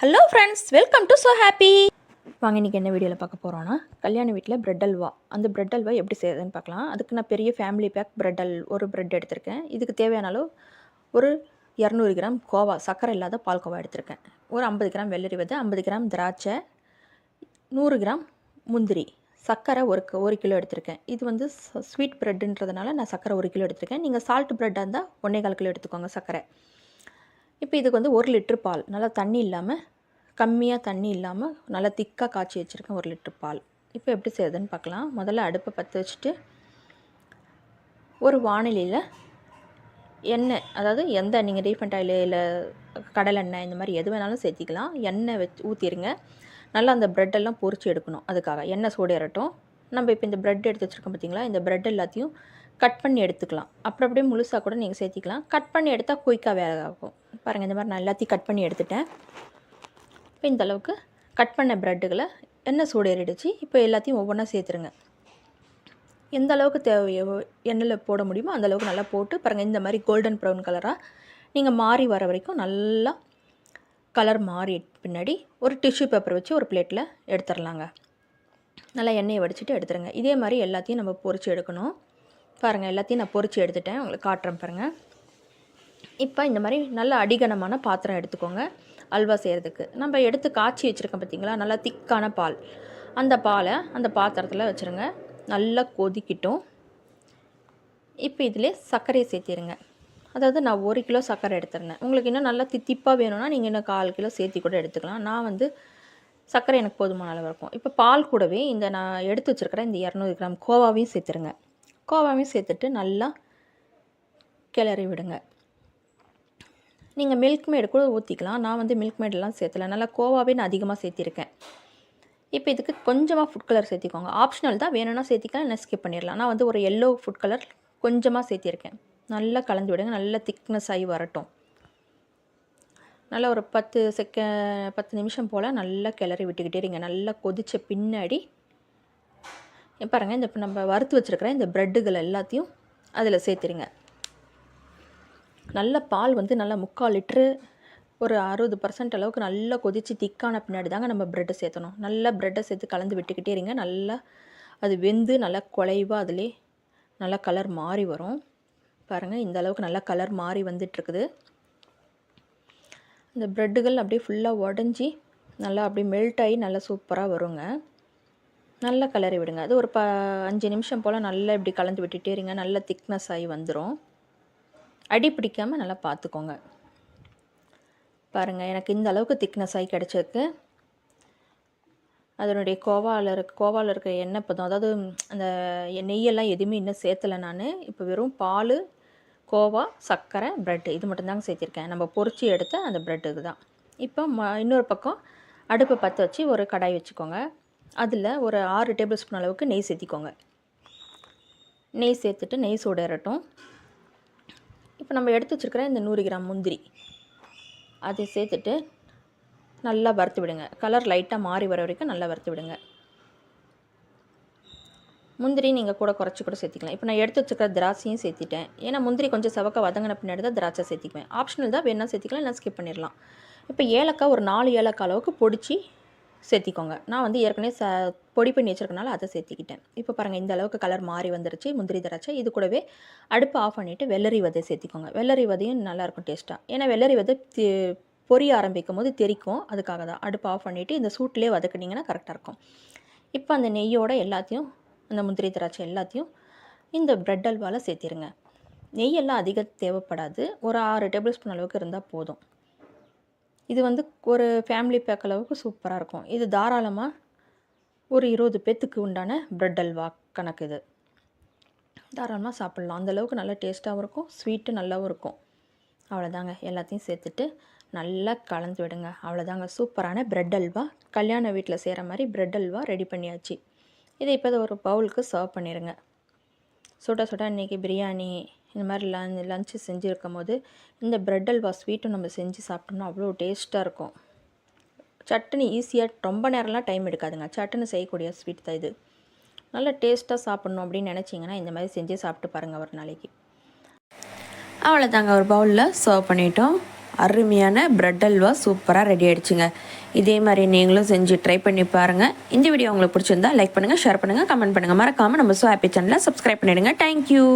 Hello friends welcome to so happy வாங்க இன்றைக்கி என்ன வீடியோவில் பார்க்க போகிறோன்னா கல்யாண வீட்டில் பிரெட் அல்வா. அந்த பிரெட் அல்வா எப்படி செய்யுதுன்னு பார்க்கலாம். அதுக்கு நான் பெரிய ஃபேமிலி பேக் பிரெட் அல் ஒரு பிரெட் எடுத்திருக்கேன். இதுக்கு தேவையான அளவு ஒரு இரநூறு கிராம் கோவா சர்க்கரை இல்லாத பால் கோவா எடுத்திருக்கேன். ஒரு ஐம்பது கிராம் வெள்ளரி விதை ஐம்பது கிராம் திராட்சை நூறு கிராம் முந்திரி. சர்க்கரை ஒரு க- ஒரு கிலோ எடுத்திருக்கேன். இது வந்து ஸ்வீட் ப்ரெட்டுன்றதுனால நான் சர்க்கரை ஒரு கிலோ எடுத்திருக்கேன். நீங்கள் சால்ட் ப்ரெட்டாக இருந்தால் ஒன்றே கால் கிலோ எடுத்துக்கோங்க சர்க்கரை. இப்போ இதுக்கு வந்து ஒரு லிட்ரு பால். நல்லா தண்ணி இல்லாமல் கம்மியாக தண்ணி இல்லாமல் நல்லா திக்காக காய்ச்சி வச்சுருக்கேன் ஒரு லிட்ரு பால். இப்போ எப்படி செய்யுதுன்னு பார்க்கலாம். முதல்ல அடுப்பை பற்ற வச்சுட்டு ஒரு வானிலையில் எண்ணெய் அதாவது எந்த நீங்கள் ரீஃபண்ட் ஆயில் இல்லை கடலெண்ணெய் இந்த மாதிரி எது வேணாலும் சேர்த்திக்கலாம். எண்ணெய் வச்சு ஊற்றிடுங்க நல்லா அந்த ப்ரெட்டெல்லாம் பொறிச்சு எடுக்கணும் அதுக்காக. எண்ணெய் சூடேறட்டும் நம்ம இப்போ இந்த ப்ரெட் எடுத்து வச்சுருக்கோம் பார்த்தீங்களா? இந்த ப்ரெட் எல்லாத்தையும் கட் பண்ணி எடுத்துக்கலாம். அப்புறம் அப்படியே முழுசாக கூட நீங்கள் சேர்த்திக்கலாம். கட் பண்ணி எடுத்தால் குயிக்காக வேலை ஆகும் பாருங்கள் இந்த மாதிரி நான் எல்லாத்தையும் கட் பண்ணி எடுத்துட்டேன். இப்போ இந்த அளவுக்கு கட் பண்ண ப்ரெட்டுகளை எண்ணெய் சூடேறிடுச்சு இப்போ எல்லாத்தையும் ஒவ்வொன்றா சேர்த்துருங்க. எந்த அளவுக்கு தேவையோ எண்ணெயில் போட முடியுமோ அந்த அளவுக்கு நல்லா போட்டு பாருங்கள் இந்த மாதிரி கோல்டன் ப்ரௌன் கலராக நீங்கள் மாறி வர வரைக்கும் நல்லா கலர் மாறி பின்னாடி ஒரு டிஷ்யூ பேப்பர் வச்சு ஒரு பிளேட்டில் எடுத்துடலாங்க நல்லா எண்ணெயை வடிச்சிட்டு எடுத்துருங்க. இதே மாதிரி எல்லாத்தையும் நம்ம பொறிச்சு எடுக்கணும். பாருங்கள் எல்லாத்தையும் நான் பொறிச்சு எடுத்துட்டேன். உங்களுக்கு காட்டுறேன் பாருங்கள் இப்போ இந்த மாதிரி நல்ல அடிகனமான பாத்திரம் எடுத்துக்கோங்க அல்வா செய்கிறதுக்கு நம்ம எடுத்து காய்ச்சி வச்சுருக்கோம் பார்த்தீங்களா நல்லா திக்கான பால். அந்த பாலை அந்த பாத்திரத்தில் வச்சுருங்க. நல்லா கொதிக்கிட்டும். இப்போ இதிலே சர்க்கரையை சேர்த்திருங்க. அதாவது நான் ஒரு கிலோ சர்க்கரை எடுத்துருந்தேன். உங்களுக்கு இன்னும் நல்லா தித்திப்பாக வேணும்னா நீங்கள் இன்னும் கால் கிலோ சேர்த்தி கூட எடுத்துக்கலாம். நான் வந்து சர்க்கரை எனக்கு போதுமான அளவு இருக்கும். இப்போ பால் கூடவே இந்த நான் எடுத்து வச்சுருக்கிற இந்த இரநூறு கிராம் கோவாவையும் சேர்த்துருங்க. கோவாவையும் சேர்த்துட்டு நல்லா கிளறி விடுங்க. நீங்கள் மில்க் மேடு கூட ஊற்றிக்கலாம் நான் வந்து மில்க் மேடெல்லாம் சேர்த்தல. நல்லா கோவாவே நான் அதிகமாக சேர்த்திருக்கேன். இப்போ இதுக்கு கொஞ்சமாக ஃபுட் கலர் சேர்த்திக்கோங்க. ஆப்ஷனல் தான். வேணும்னா சேர்த்திக்கலாம் இல்லை ஸ்கிப் பண்ணிடலாம். நான் வந்து ஒரு எல்லோ ஃபுட் கலர் கொஞ்சமாக சேர்த்திருக்கேன். நல்லா கலந்து விடுங்க. நல்லா திக்னஸ் ஆகி வரட்டும். நல்லா ஒரு பத்து செக்க பத்து நிமிஷம் போல் நல்லா கிளறி விட்டுக்கிட்டே இருங்க நல்லா கொதித்த பின்னாடி பாருங்கள் இந்த இப்போ நம்ம வறுத்து வச்சுருக்கிற இந்த ப்ரெட்டுகள் எல்லாத்தையும் அதில் சேர்த்துருங்க. நல்ல பால் வந்து நல்லா முக்கால் லிட்ரு ஒரு அறுபது பர்சன்ட் அளவுக்கு நல்லா கொதித்து திக்கான பின்னாடி தாங்க நம்ம ப்ரெட்டை சேர்த்தணும். நல்லா ப்ரெட்டை சேர்த்து கலந்து விட்டுக்கிட்டே இருங்க. நல்லா அது வெந்து நல்லா குலைவாக அதிலே நல்லா கலர் மாறி வரும். பாருங்கள் இந்த அளவுக்கு நல்லா கலர் மாறி வந்துட்டுருக்குது இந்த ப்ரெட்டுகள் அப்படியே ஃபுல்லாக உடஞ்சி நல்லா அப்படியே மெல்ட் ஆகி நல்லா சூப்பராக வருங்க. நல்லா கலரை விடுங்க. அது ஒரு ப அஞ்சு நிமிஷம் போல் நல்லா இப்படி கலந்து விட்டுட்டே இருங்க. நல்லா திக்னஸ் ஆகி வந்துடும் அடி பிடிக்காமல் நல்லா பார்த்துக்கோங்க. பாருங்கள் எனக்கு இந்த அளவுக்கு திக்னஸ் ஆகி கிடச்சிருக்கு. அதனுடைய கோவாவில் இருக்க கோவாவில் இருக்கிற எண்ணெய் பதம் அதாவது அந்த நெய்யெல்லாம் எதுவுமே இன்னும் சேர்த்தலை நான். இப்போ வெறும் பால் கோவா சர்க்கரை ப்ரெட் இது மட்டும்தாங்க சேர்த்திருக்கேன். நம்ம பொறிச்சி எடுத்த அந்த ப்ரெட் இதுதான். இப்போ ம இன்னொரு பக்கம் அடுப்பை பற்ற வச்சு ஒரு கடாய் வச்சுக்கோங்க. அதில் ஒரு ஆறு டேபிள் ஸ்பூன் அளவுக்கு நெய் சேர்த்திக்கோங்க. நெய் சேர்த்துட்டு நெய் சூடேறட்டும் இப்போ நம்ம எடுத்து வச்சுருக்கிற இந்த நூறு கிராம் முந்திரி அதை சேர்த்துட்டு நல்லா வறுத்து விடுங்க. கலர் லைட்டாக மாறி வர வரைக்கும் நல்லா வறுத்து விடுங்க. முந்திரி நீங்கள் கூட குறைச்சி கூட சேர்த்திக்கலாம். இப்போ நான் எடுத்து வச்சுக்கிற திராட்சையும் சேர்த்திட்டேன். ஏன்னா முந்திரி கொஞ்சம் செவக்க வதங்கின பின்னாடி தான் திராட்சை சேர்த்திக்குவேன். ஆப்ஷனல் தான் வேணால் சேர்த்திக்கலாம் இல்லை ஸ்கிப் பண்ணிடலாம். இப்போ ஏலக்காய் ஒரு நாலு ஏலக்காய் அளவுக்கு பொடிச்சு சேர்த்திக்கோங்க. நான் வந்து ஏற்கனவே ச பொடி பண்ணி வச்சிருக்கனால அதை சேர்த்திக்கிட்டேன். இப்போ பாருங்கள் இந்த அளவுக்கு கலர் மாறி வந்துருச்சு முந்திரி திராட்சை. இது கூடவே அடுப்பு ஆஃப் பண்ணிவிட்டு வெள்ளரி விதை சேர்த்திக்கோங்க. வெள்ளரி விதையும் நல்லாயிருக்கும் டேஸ்ட்டாக ஏன்னா வெள்ளரி விதை தி- பொரிய ஆரம்பிக்கும் போது தெறிக்கும் அதுக்காக தான் அடுப்பு ஆஃப் பண்ணிவிட்டு இந்த சூட்லேயே வதக்குனீங்கன்னா கரெக்டாக இருக்கும். இப்போ அந்த நெய்யோட எல்லாத்தையும் அந்த முந்திரி திராட்சை எல்லாத்தையும் இந்த பிரெட் அல்வாவில் சேர்த்திருங்க. நெய்யெல்லாம் அதிகம் அதிக தேவைப்படாது. ஒரு ஆறு டேபிள் ஸ்பூன் அளவுக்கு இருந்தால் போதும். இது வந்து ஒரு ஃபேமிலி பேக் அளவுக்கு சூப்பராக இருக்கும். இது தாராளமாக ஒரு இருபது பேத்துக்கு உண்டான ப்ரெட் அல்வா கணக்கு இது. தாராளமாக சாப்பிட்லாம். அந்த அளவுக்கு நல்லா டேஸ்ட்டாகவும் இருக்கும் ஸ்வீட்டு நல்லாவும் இருக்கும். அவ்வளோதாங்க எல்லாத்தையும் சேர்த்துட்டு நல்லா கலந்து விடுங்க. அவ்வளோதாங்க சூப்பரான ப்ரெட் அல்வா. கல்யாண வீட்டில் செய்கிற மாதிரி ப்ரெட் அல்வா ரெடி பண்ணியாச்சு. இதை இப்போ ஒரு பவுலுக்கு சர்வ் பண்ணிடுங்க சுட சுட இன்றைக்கி பிரியாணி இந்த மாதிரி லன் லஞ்சு செஞ்சுருக்கும் போது இந்த பிரெட் அல்வா ஸ்வீட்டும் நம்ம செஞ்சு சாப்பிட்டோம்னா அவ்வளோ டேஸ்ட்டாக இருக்கும். சட்டுனி ஈஸியாக ரொம்ப நேரம்லாம் டைம் எடுக்காதுங்க. சட்டுன்னு செய்யக்கூடிய ஸ்வீட் தான் இது. நல்லா டேஸ்ட்டாக சாப்பிட்ணும் அப்படின்னு நினச்சிங்கன்னா இந்த மாதிரி செஞ்சு சாப்பிட்டு பாருங்கள் ஒரு நாளைக்கு. அவ்வளோதாங்க ஒரு பவுலில் சர்வ் பண்ணிட்டோம். அருமையான பிரெட் அல்வா சூப்பராக ரெடி ஆகிடுச்சுங்க இதே மாதிரி நீங்களும் செஞ்சு ட்ரை பண்ணி பாருங்கள் இந்த வீடியோ உங்களுக்கு பிடிச்சிருந்தா லைக் பண்ணுங்கள் ஷேர் பண்ணுங்கள் கமெண்ட் பண்ணுங்கள் மறக்காமல் நம்ம ஸோ ஹாப்பி சேனலை சப்ஸ்கிரைப் பண்ணிடுங்க தேங்க்யூ